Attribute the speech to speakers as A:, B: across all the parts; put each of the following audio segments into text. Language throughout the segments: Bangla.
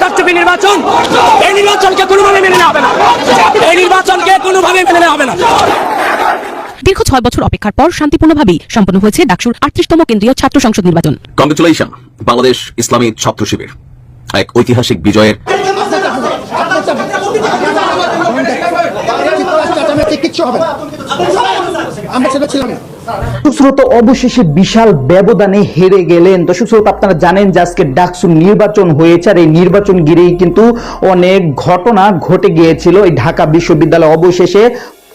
A: কারচুপি নির্বাচন এই নির্বাচনকে কোনোভাবে মেনে নেওয়া হবে না এই নির্বাচনকে কোনোভাবে মেনে নেওয়া হবে না
B: দীর্ঘ ছয় বছর অপেক্ষার পর শান্তিপূর্ণভাবেই সম্পন্ন হয়েছে ডাকসুর আটত্রিশতম কেন্দ্রীয় ছাত্র সংসদ নির্বাচন
C: কংগ্রেচুলেশন বাংলাদেশ ইসলামী ছাত্র শিবির এক ঐতিহাসিক বিজয়ের
D: কিচ্ছু হবে না আমরা সেটা ছিলাম না।
E: দর্শক অবশেষে বিশাল ব্যবধানে হেরে গেলেন। দর্শক শ্রোতা আপনারা জানেন যে আজকে ডাকসু নির্বাচন হয়েছে আর এই নির্বাচন ঘিরেই কিন্তু অনেক ঘটনা ঘটে গিয়েছিল। এই ঢাকা বিশ্ববিদ্যালয় অবশেষে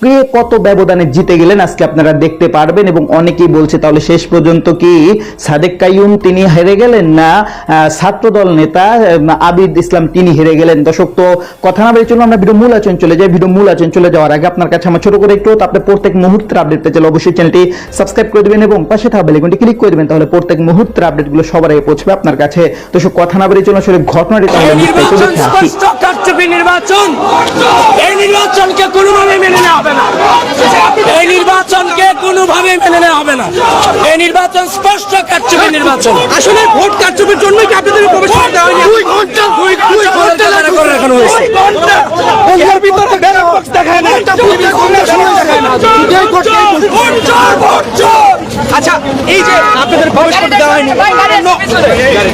E: কে কত ব্যবধানে জিতে গেলেন আজকে আপনারা দেখতে পারবেন এবং অনেকেই বলছে তাহলে শেষ পর্যন্ত কি সাদেক কাইয়ুম তিনি হেরে গেলেন না ছাত্রদল নেতা আবিদ ইসলাম তিনি হেরে গেলেন? দর্শক তো কথা না চলুন আমরা ভিডিও মূল আচরণ চলে যাই। ভিডিও মূল আচরণ চলে যাওয়ার আগে আপনার কাছে আমার ছোট করে একটু আপনার প্রত্যেক মুহূর্তের আপডেট পেতে চাইলে অবশ্যই চ্যানেলটি সাবস্ক্রাইব করে দেবেন এবং পাশে থাকা বেলাইকনটি ক্লিক করে দেবেন তাহলে প্রত্যেক মুহূর্তের আপডেটগুলো সবার আগে পৌঁছবে আপনার কাছে। দর্শক কথা না বলে চলুন আসলে ঘটনাটি তাহলে
A: এই নির্বাচন এই নির্বাচনকে কোনোভাবে মেনে নেওয়া হবে না। এই নির্বাচনকে কোনোভাবে মেনে নেওয়া হবে না। এই নির্বাচন স্পষ্ট কারচুপি নির্বাচন।
F: আসলে ভোট কারচুপির জন্যই কি আপনাদের প্রবেশ করতে হয়নি?
A: দুই ঘণ্টা দুই দুই ঘণ্টা করে রাখানো হয়েছে।
F: ভিতরে দেখায় না আচ্ছা এই যে আপনাদের প্রবেশ দেওয়া হয়নি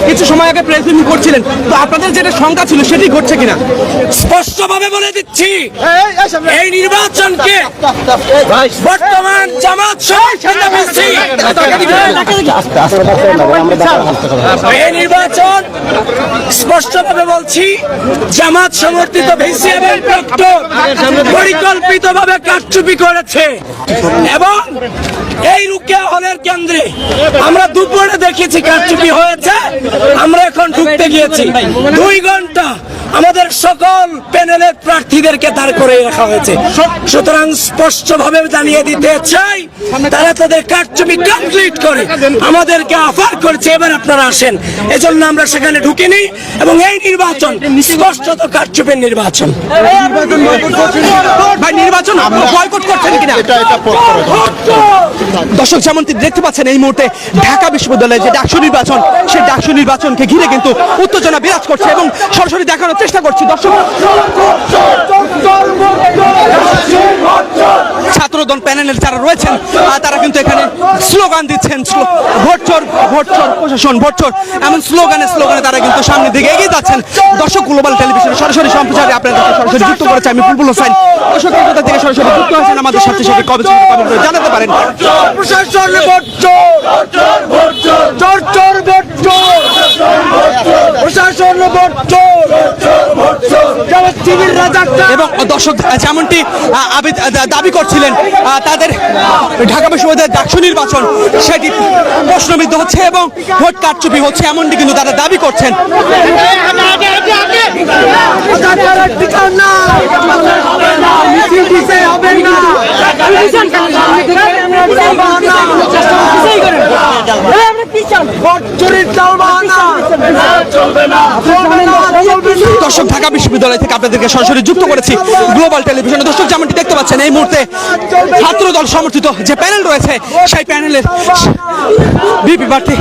F: কিছু সময় আগে প্রেস মিট করছিলেন তো আপনাদের যেটা শঙ্কা ছিল সেটি ঘটছে কিনা
A: স্পষ্টভাবে বলে দিচ্ছি এই নির্বাচনকে বর্তমান জামাত এই নির্বাচন স্পষ্টভাবে বলছি জামাত সমর্থিত ভিসি এবং পরিকল্পিতভাবে কারচুপি করেছে এবং এই রুকিয়া হলের কেন্দ্রে আমরা দুপুরে দেখেছি কারচুপি হয়েছে, আমরা এখন ঢুকতে গিয়েছি। দুই ঘণ্টা আমাদের সকল প্যানেলের প্রার্থীদেরকে দাঁড় করে রাখা হয়েছে। সুতরাং স্পষ্টভাবে জানিয়ে দিতে চাই তারা তাদের কারচুপি কমপ্লিট করে আমাদেরকে অফার করছে এবার আপনারা আসেন। এজন্য আমরা সেখানে ঢুকিনি এবং এই নির্বাচন স্পষ্টত কারচুপির নির্বাচন।
F: ভাই নির্বাচন বয়কট করছেন কিনা? দর্শক যেমন দেখতে পাচ্ছেন এই মুহূর্তে ঢাকা বিশ্ববিদ্যালয়ে যে ডাকসু নির্বাচন সেই ডাকসু নির্বাচনকে ঘিরে কিন্তু উত্তেজনা বিরাজ করছে এবং সরাসরি দেখানোর চেষ্টা করছি দর্শক। ছাত্রদল প্যানেলের যারা রয়েছেন তারা কিন্তু এখানে স্লোগান দিচ্ছেন স্লো- ভোট চোর ভোট চোর প্রশাসন ভোট চোর। এমন স্লোগানে স্লোগানে তারা কিন্তু সামনের দিকে এগিয়ে যাচ্ছেন। দর্শক গ্লোবাল টেলিভিশনে সরাসরি সম্প্রচারে আপনাদের সরাসরি যুক্ত করেছে আমি বুলবুল হোসেন। দর্শক কোথা থেকে সরাসরি যুক্ত হয়েছেন আমাদের সাথে সাথে কবে থেকে কমেন্ট করে জানাতে পারেন।
A: প্রশাসন ভোট চোর। চোর চোর। ভোট প্রশাসন ভোট
F: এবং দর্শক যেমনটি আবিদ দাবি করছিলেন তাদের ঢাকা বিশ্ববিদ্যালয়ের ডাকসু নির্বাচন সেটি প্রশ্নবিদ্ধ হচ্ছে এবং ভোট কারচুপি হচ্ছে এমনটি কিন্তু তারা দাবি করছেন।
A: চুরির চলবে না।
F: দর্শক ঢাকা বিশ্ববিদ্যালয় থেকে আপনাদেরকে সরাসরি যুক্ত করেছি গ্লোবাল টেলিভিশনে দর্শক যেমনটি দেখতে পাচ্ছেন এই মুহূর্তে ছাত্র দল সমর্থিত যে প্যানেল রয়েছে সেই প্যানেলের বিপি প্রার্থী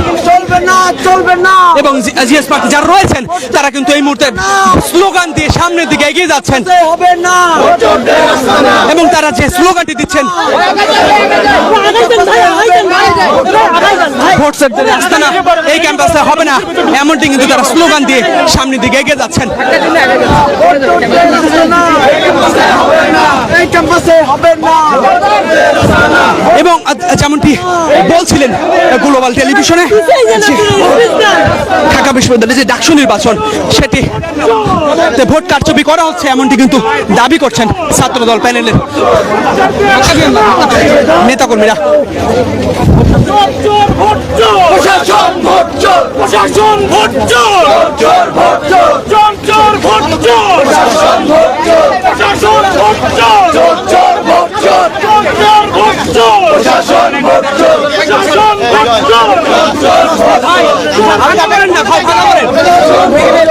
A: না
F: এবং জিএস প্রার্থী যারা রয়েছেন তারা কিন্তু এই মুহূর্তে স্লোগান দিয়ে সামনের দিকে এগিয়ে যাচ্ছেন।
A: না।
F: এবং তারা যে স্লোগানটি দিচ্ছেন ভোট সেন্টারে আসতে না। এই ক্যাম্পাসে হবে না। এমনটি কিন্তু তারা স্লোগান দিয়ে সামনের দিকে এগিয়ে যাচ্ছেন।
A: এই ক্যাম্পাসে হবে না।
F: এবং যেমনটি বলছিলেন গ্লোবাল টেলিভিশনে ঢাকা বিশ্ববিদ্যালয়ে যে ডাকসু নির্বাচন সেটি ভোট কারচুপি করা হচ্ছে এমনটি কিন্তু দাবি করছেন ছাত্রদল প্যানেলের নেতাকর্মীরা।
A: প্রশাসন ভোট চোর চোর ভোট চোর চোর চোর ভোট চোর প্রশাসন ভোট চোর প্রশাসন ভোট চোর চোর চোর ভোট চোর চোর চোর ভোট চোর প্রশাসন ভোট চোর প্রশাসন ভোট চোর
F: ফাঁকা করেন না ফাঁকা করেন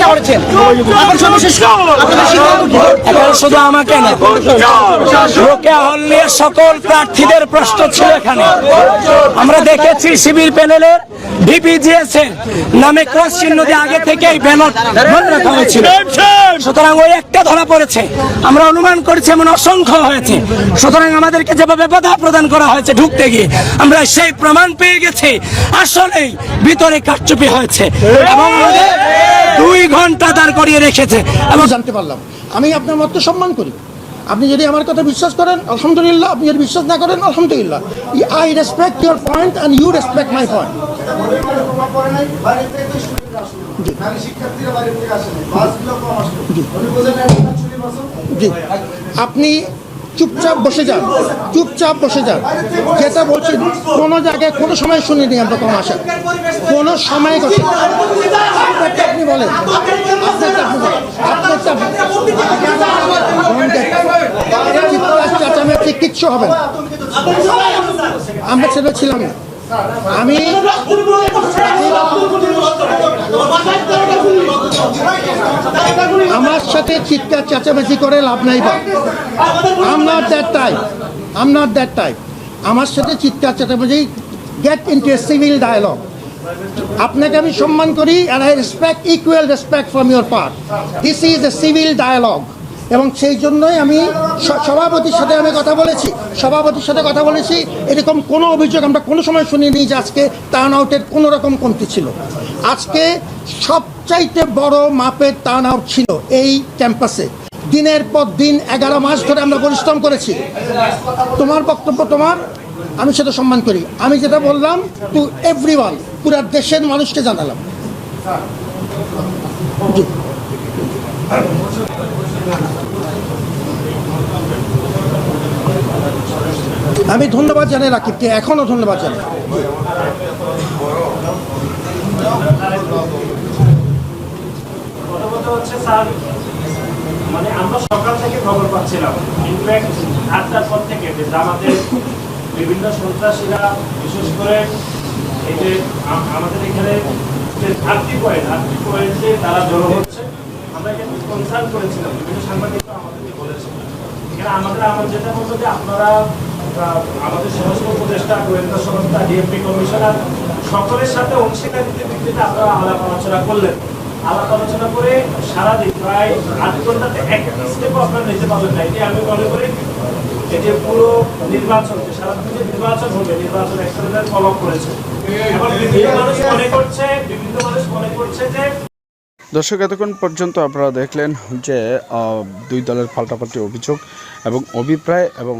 A: দিয়েছেন এখন সর্বশেষ এখন শুধু আমাকে সকল প্রার্থীদের প্রশ্ন ছিল এখানে। আমরা দেখেছি শিবির প্যানেলের ভিপিজিএস এর নামে ক্রস চিহ্ন দিয়ে আগে থেকেই ব্যানার বন্ধ রাখা হয়েছিল। সুতরাং ওই একটা ধরা পড়েছে। আমরা অনুমান করেছি এমন অসংখ্য হয়েছে। সুতরাং আমাদেরকে যেভাবে বাধা প্রদান করা হয়েছে ঢুকতে গিয়ে, আমরা সেই প্রমাণ পেয়ে গেছি। আসলেই ভিতরে কারচুপি হয়েছে। এবং আমাদের দুই ঘণ্টা দাঁড় করিয়ে রেখেছে। এবং
D: জানতে পারলাম। আমি আপনার মত সম্মান করি। আপনি যদি আমার কথা বিশ্বাস করেন আলহামদুলিল্লাহ। আপনি যদি বিশ্বাস না করেন আলহামদুলিল্লাহ। I respect your point and you respect my point জি। আপনি চুপচাপ বসে যান, চুপচাপ বসে যান। যেটা বলছি, কোনো জায়গায় কোনো সময় শুনিনি আমরা কোনো আসা কোনো সময় কথা আপনি বলেন কিচ্ছু হবে আমরা ছেলে ছিলাম আমি আমার সাথে চিৎকার, চেঁচামেচি করে লাভ নাই বা। I'm not that type I'm not that type আমার সাথে চিৎকার, চেঁচামেচি get into a civil dialogue আপনাকে আমি সম্মান করি and I respect equal respect from your part this is a civil dialogue এবং সেই জন্যই আমি সভাপতির সাথে আমি কথা বলেছি। সভাপতির সাথে কথা বলেছি। এরকম কোনো অভিযোগ আমরা কোনো সময় শুনিনি যে আজকে টার্ন আউটের কোনো রকম কমতি ছিল। আজকে সবচাইতে বড় মাপের টার্ন আউট ছিল এই ক্যাম্পাসে দিনের পর দিন এগারো মাস ধরে আমরা পরিশ্রম করেছি। তোমার বক্তব্য তোমার, আমি সেটা সম্মান করি। আমি যেটা বললাম টু এভরি ওয়ান পুরা দেশের মানুষকে জানালাম। আমি ধন্যবাদ জানাই রাকিবকে এখনও ধন্যবাদ জানাই।
G: হচ্ছে মানে আমরা সকাল থেকে খবর পাচ্ছিলাম। পর থেকে জামাতের বিভিন্ন বিশেষ করে আমাদের এখানে যে পয়েন্ট পয়েন্টে তারা জড়ো হচ্ছে। আমরা কিন্তু কনসার্ন করেছিলাম। বিভিন্ন সাংবাদিকরা আমাদেরকে বলেছে এখানে আমাদের আমার যেটা বলতো যে আপনারা আমাদের সমস্ত উপদেষ্টা, গোয়েন্দা সংস্থা, ডিএমপি কমিশনার সকলের সাথে অংশীদারিত্বের ভিত্তিতে আপনারা আলাপ আলোচনা করলেন। আলাপ আলোচনা করে সারাদিন, প্রায় আট ঘন্টাতে এক স্টেপও আপনারা নিতে পারবেন না। এটি আমি মনে করি যে পুরো নির্বাচন সারাদিন যে নির্বাচন হবে, নির্বাচন এক্সেলেন্ট ফলো করেছে। এবং বিভিন্ন মানুষ মনে করছে, বিভিন্ন মানুষ মনে করছে যে
H: দর্শক, এতক্ষণ পর্যন্ত আপনারা দেখলেন যে দুই দলের পাল্টাপাল্টি অভিযোগ এবং অভিপ্রায় এবং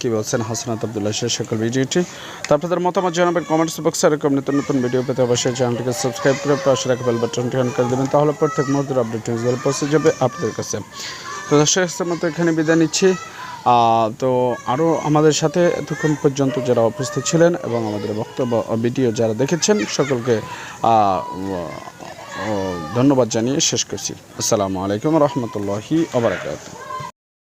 H: কি বলছেন হাসনাত আবদুল্লাহ সে সকল ভিডিওটি তো আপনাদের মতামত জানাবেন কমেন্টস বক্সে এরকম নতুন নতুন ভিডিও পেতে অবশ্যই চ্যানেলটিকে সাবস্ক্রাইব করে পাশে রাখা বেল বাটনটি অন করে দেবেন, তাহলে প্রত্যেক মুহূর্তের আপডেট নিউজগুলো পৌঁছে যাবে আপনাদের কাছে। তো দর্শক মতো এখানে বিদায় নিচ্ছি। তো আরও আমাদের সাথে এতক্ষণ পর্যন্ত যারা উপস্থিত ছিলেন এবং আমাদের বক্তব্য ভিডিও যারা দেখেছেন, সকলকে ধন্যবাদ জানিয়ে শেষ করছি। আসসালামু আলাইকুম রহমতুল্লাহি আবরাকাত